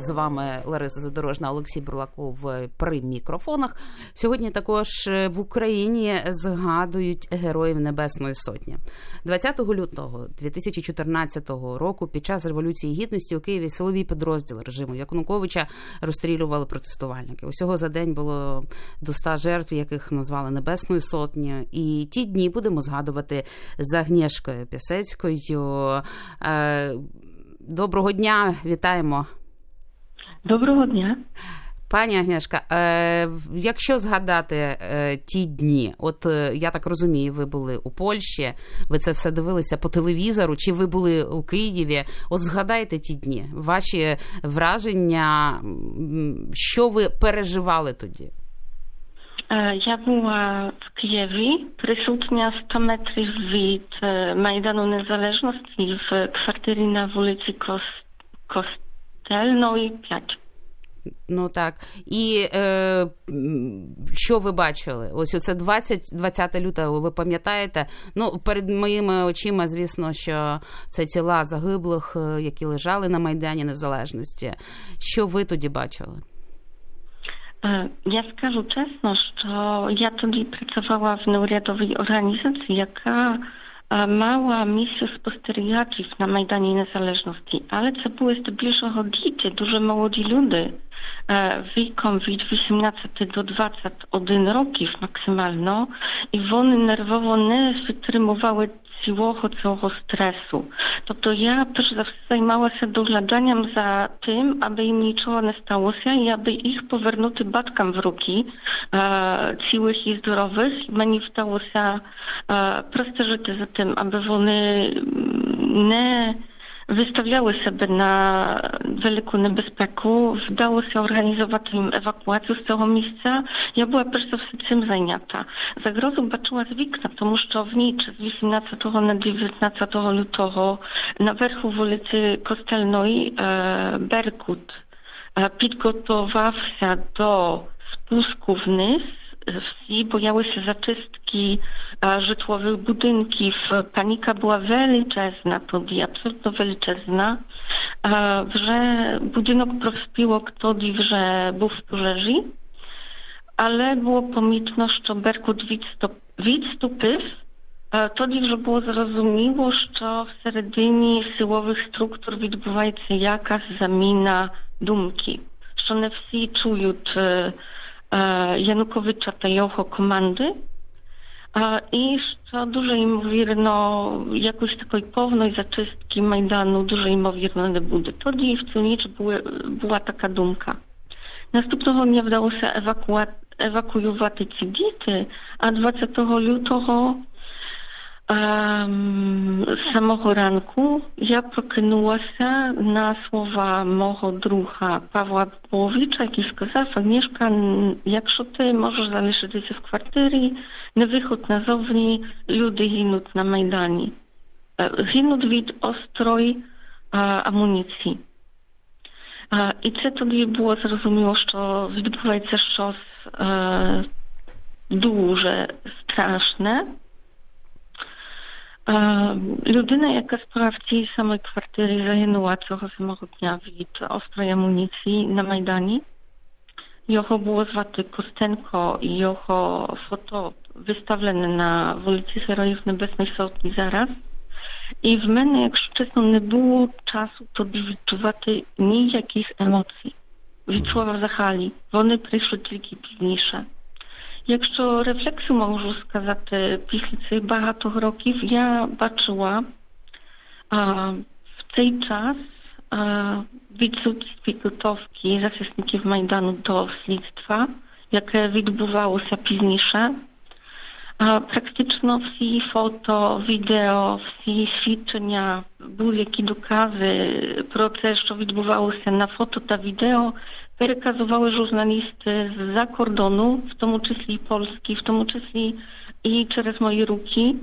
З вами Лариса Задорожна, Олексій Бурлаков при мікрофонах. Сьогодні також е, в Україні згадують героїв Небесної Сотні. 20 лютого 2014 року, під час революції гідності у Києві силові підрозділи режиму Якунуковича розстрілювали протестувальники. Усього за день було до 100 жертв, яких назвали Небесною Сотнею. І ті дні будемо згадувати за Агнєшкою Пісецькою. Е, доброго дня, вітаємо. Доброго дня. Пані Агнешка, е, якщо згадати е, ті дні, от е, я так розумію, ви були у Польщі, ви це все дивилися по телевізору, чи ви були у Києві? От згадайте ті дні, ваші враження, що ви переживали тоді? Я була в Kijowie, присутня 100 метрів від Майдану Незалежності w kwartyry na ulicy Kost, Кост правильно 5. Ну так. І е, що ви бачили? Ось це 20 20 лютого, ви пам'ятаєте? Ну, перед моїми очима, звісно, що це тіла загиблих, е, які лежали на Майдані Незалежності. Що ви тоді бачили? Е, я скажу чесно, що я тоді працювала в неурядовій організації, яка mała misja z posteriacis na Majdanie Niezależności, ale co było jeszcze bliższe od dzieci, dużo młodzi ludzie E, w 18 do 20 1 roki maksymalno i wony nerwowo nie wytrzymowały ciłocho całego stresu. To to ja też zawsze zajmowała się dogladaniem za tym, aby im czuła nie stało się i aby ich powernuty batkam w ruki e, ciłych i zdrowych. Mnie stało się e, proste życie za tym, aby wony mm, nie wystawiały sobie na wielką niebezpieku. Wdało się organizować im ewakuację z tego miejsca. Ja była przede wszystkim zajęta. Zagrozą baczyła z wikna, ponieważ czy z 18 na 19 lutego na werchu w ulicy Kostelnej e, Berkut e, się do spusków вниз wsi pojawiły się zaczystki żytłowych budynków. Panika była wieliczezna, to absolutnie wieliczezna, że budynek prospiło kto dziw, że był w turzeży, ale było pomitno, że Berkut widstupył. To dziw, że było zrozumiło, że w serdyni syłowych struktur widbywa się jakaś zamina dumki. Że one wsi czują, E, Janukowycza tej oho komandy a e, iż co duże im no jakoś takiej pownej zaczystki Majdanu, duże im mówierne budy. To dziś w Cunicz była taka dumka. Następnego mię udało się ewakuować ewakuowaty cigity, a 20 lutego samego ranku ja poknęła się na słowa moho drucha Pawła Połowicza, który powiedział, że mieszka, jak że ty możesz zamieszkać się w kwartyrii, na wychód na zowni, ludzie giną na majdani, Giną e, od ostroj a, amunicji. E, I co to nie było zrozumiało, że to się coś dużo straszne, Людина, яка справа в тій самій квартирі загинула цього самого дня від острої амуніції на Майдані. Його було звати Костенко, і його фото виставлене на вулиці Героїв Небесної Сотні зараз. І в мене, якщо чесно, не було часу тоді відчувати ніяких емоцій від слова взагалі. Вони прийшли тільки пізніше. Якщо рефлекси можу сказати, після цих багато років я бачила а, в цей час а, відсутність підготовки захисників Майдану до слідства, яке відбувалося пізніше. A praktyczno wsi foto, wideo, wsi ćwiczenia, były jakie dokazy, proces, co odbywało się na foto, ta wideo, переказували журналісти з-за кордону, в тому числі польські, в тому числі і через мої руки.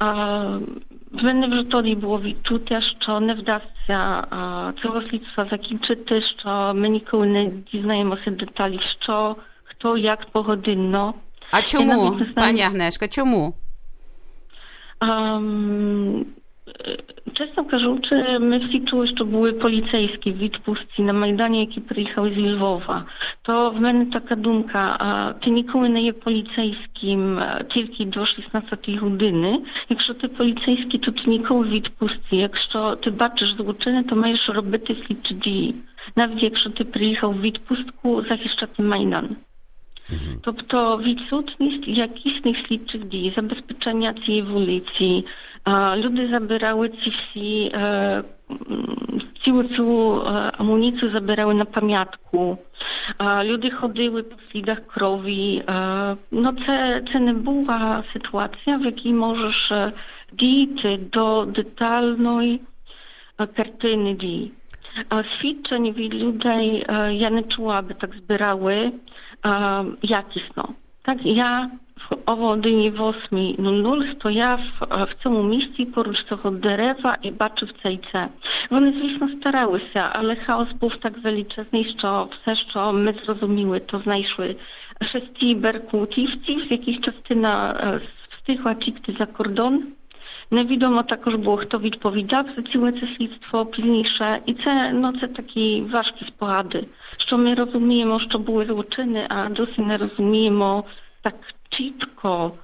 W мене в житті було відчуття, що не вдасться цього слідства закінчити, що ми ніколи не дізнаємося деталі, що, хто, як, погодинно. А чому, пані Агнешка, чому? Um, E, Często każuczy myśli czuły szczegóły policejskie, w pustki na Majdanie, jaki przyjechał z Lwowa. To w mnie taka dumka, a e, ty nikoły nie policejskim, tylko do 16 godziny. Jak ty policejski, to ty w wid pustki. Jakże ty baczysz złoczyny, to masz robić śledcze dzieje. Nawet jak ty przyjechał w pustku, zahiszcza ty Majdan. Mhm. Тобто відсутність якісних слідчих дій, zabezpieczenia tej вулиці, Люди zabierały ci wsi, całą, e, całą e, amunicję zabierały na pamiątku. Ludzie chodziły po śladach krowi. E, no, to nie była sytuacja, w jakiej możesz дійти до детальної картини дій. Свідчень від людей я не чула, аби так збирали якісно. Так, я w owo dni wosmi nul stojaw w tym miejscu porusz toho drewa i baczy w cejce. One zwisno starały się, ale chaos był tak wyliczny, że wse, co my zrozumiły, to znajszły sześci berkutiwci, w jakiejś części na e, wstychła cikty za kordon. Nie no wiadomo także było, kto widz powiedział, że całe to śledztwo i te noce takie ważkie Co my rozumiemy, że były złoczyny, a dosyć nie rozumiemy, tak czytko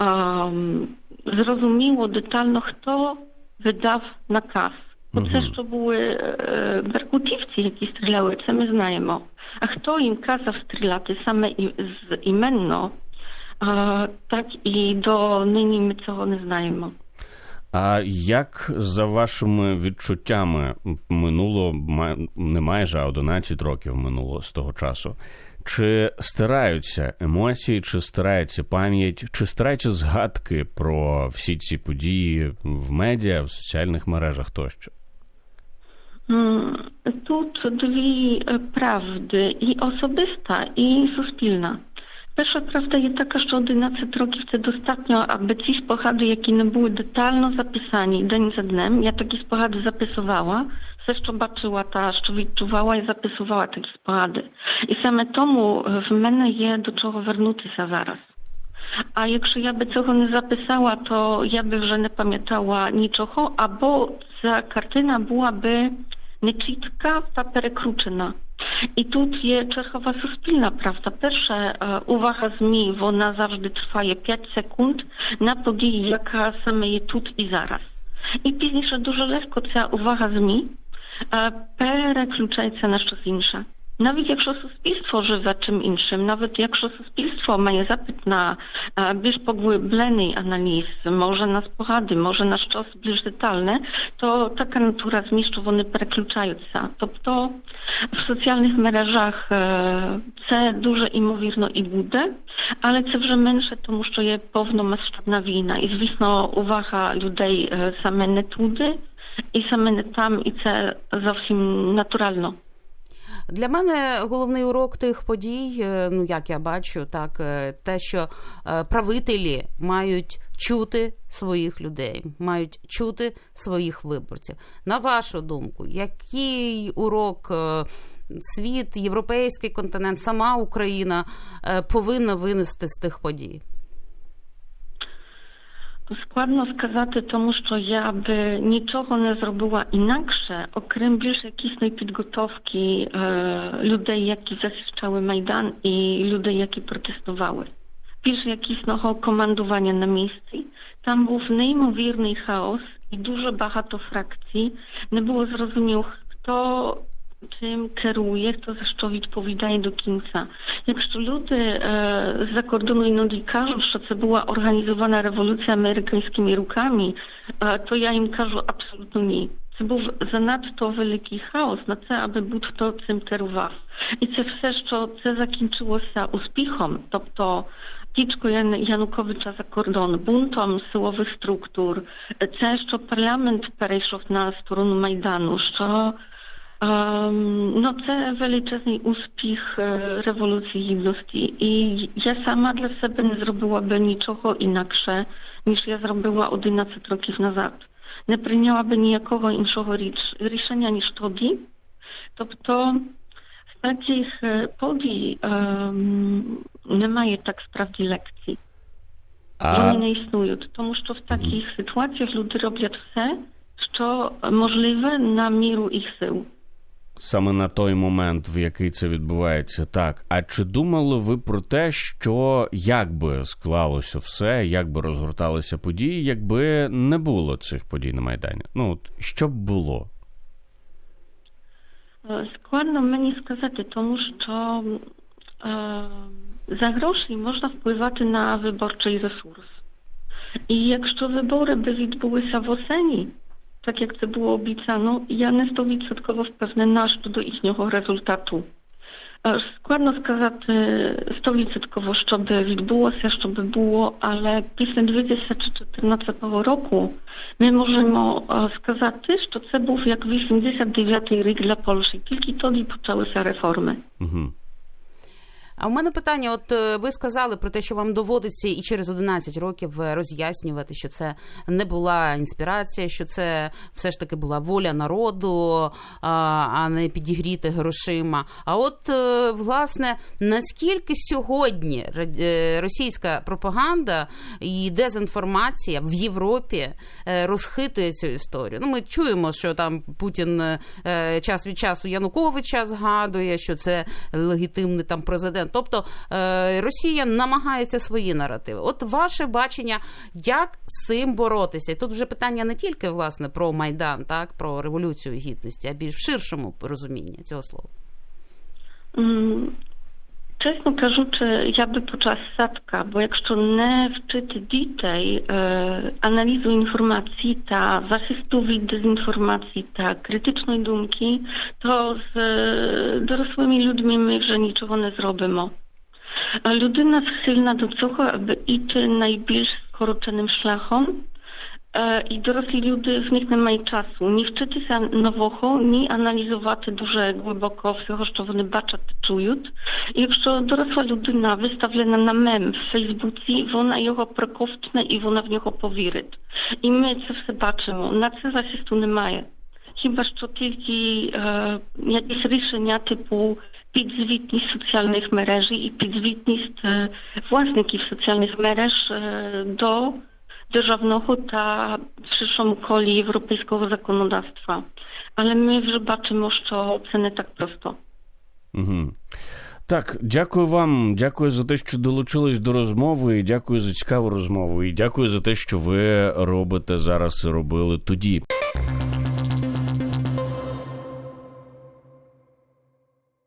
um, zrozumiało detalno, kto wydał nakaz. Bo mhm. też to były e, berkutivci, jakie strzelały, co my znajemy. A kto im kazał strzelać same im, imienno, tak i do nynimy, no co one znajemy. А як за вашими відчуттями минуло не майже а 11 років минуло з того часу? Чи стираються емоції, чи стирається пам'ять, чи стираються згадки про всі ці події в медіа, в соціальних мережах тощо? Тут дві е, правди: і особиста, і суспільна. Pierwsza prawda jest taka, że ordynacja trochę wtedy dostatnio, aby ci spochady, jakie nie były detalno zapisani, dzień za dnem, ja takie spochady zapisowała, też to ta, co wyczuwała i zapisowała takie spochady. I same tomu e, w mnie je do czego wrócę się zaraz. A jak ja by czego nie zapisała, to ja by że nie pamiętała a bo ta kartyna byłaby nieczytka, ta perekruczyna. I tutaj Czechowa Suspilna, prawda? Pierwsza e, uwaga z mi, ona zawsze trwa 5 sekund na podjęcie, jaka same je tut i zaraz. I później dużo lekko ta uwaga zmii, się e, na coś інше. Nawet jak szosuspilstwo żywe czym innym, nawet jak szosuspilstwo ma je zapyt na a, bliż pogłębiony analiz, może na spochady, może na szczos bliż detalne, to taka natura zmieszczu wony przekluczająca. To, to w socjalnych mrażach e, c duże i mówirno i budę, ale ce wrze męsze to muszę je pewno masztabna wina i zwisno uwaga ludzi e, same netudy i same netam i ce zawsze naturalno. Для мене головний урок тих подій, е, ну як я бачу, так е, те, що е, правителі мають чути своїх людей, мають чути своїх виборців. На вашу думку, який урок? Світ, європейський континент, сама Україна повинна винести з тих подій. Складно сказати, тому що я би нічого не зробила інакше, окрім більш якісної підготовки е, людей, які захищали майдан, і людей, які протестували. Більш якісного командування на місці. Там був неймовірний хаос і дуже багато фракцій. Не було зрозуміло, хто czym kieruje, kto zresztą odpowiadaje do końca. Jak to ludzie z zakordonu inaczej każą, że to była organizowana rewolucja amerykańskimi rukami, e, to ja im każę absolutnie nie. To był zanadto wielki chaos na to, aby był to czym kierował. I to wszystko, co zakończyło się uspichom? to Тічко Януковича за buntom, бунтом struktur. E, co jeszcze? Parlament парламент перейшов на сторону майдану, Co? Um, no to wielczesny uspiech e, rewolucji żydowskiej i ja sama dla siebie nie zrobiłaby niczego inaczej niż ja zrobiła 11 na nazad. Nie przyjęłaby nijakiego innego rozwiązania niż wtedy. To, to w takich e, podi nie ma tak sprawdzi lekcji. A... nie istnieją. To że w takich mhm. sytuacjach ludzie robią wszystko, co możliwe na miru ich sił. саме на той момент, в який це відбувається, так. А чи думали ви про те, що як би склалося все, як би розгорталися події, якби не було цих подій на Майдані? Ну от що б було? Е, складно мені сказати, тому що е, за гроші можна впливати на виборчий ресурс. І якщо вибори би відбулися в осені, tak jak to było obiecano, ja nie stoję przedkowo w pewne nasz do ich rezultatu. E, składno skazać e, stolicy tylko, żeby było, żeby było, ale w 2014 roku my możemy e, skazać, że to był jak 89 rok dla Polski. Tylko to i poczęły się reformy. Mhm. А у мене питання: от е, ви сказали про те, що вам доводиться і через 11 років е, роз'яснювати, що це не була інспірація, що це все ж таки була воля народу, а не підігріти грошима. А от е, власне наскільки сьогодні російська пропаганда і дезінформація в Європі розхитує цю історію? Ну, ми чуємо, що там Путін час від часу Януковича згадує, що це легітимний там президент президент. Тобто е, Росія намагається свої наративи. От ваше бачення, як з цим боротися? тут вже питання не тільки власне про майдан, так про революцію гідності, а більш в ширшому розумінні цього слова. Чесно кажучи, я би почасавка, бо якщо не вчити дітей е, аналізу інформації та захисту від дезінформації та критичної думки, то з е, дорослими людьми ми вже нічого не зробимо. Людина схильна до цього, аби йти найбільш скороченим шляхом, E, i dorosli ludzie w nich nie mają czasu. Nie wczyty się nowocho, nie analizowate duże, głęboko, wszechoszczowany baczat czujut. I jak to dorosła ludyna wystawiona na mem w Facebooku, wona jego prokoftne i wona w nich opowiryt. I my co se baczymy, na co za się tu nie maje. Chyba, że to tylko e, jakieś ryszenia typu pizwitni z socjalnych mereży i pizwitni z e, socjalnych mereż e, do Державного та ta колі європейського законодавства. Але ми вже бачимо, що це не так просто. Угу. Так, дякую вам. Дякую за те, що долучились до розмови. і Дякую за цікаву розмову. І дякую за те, що ви робите зараз. і Робили тоді.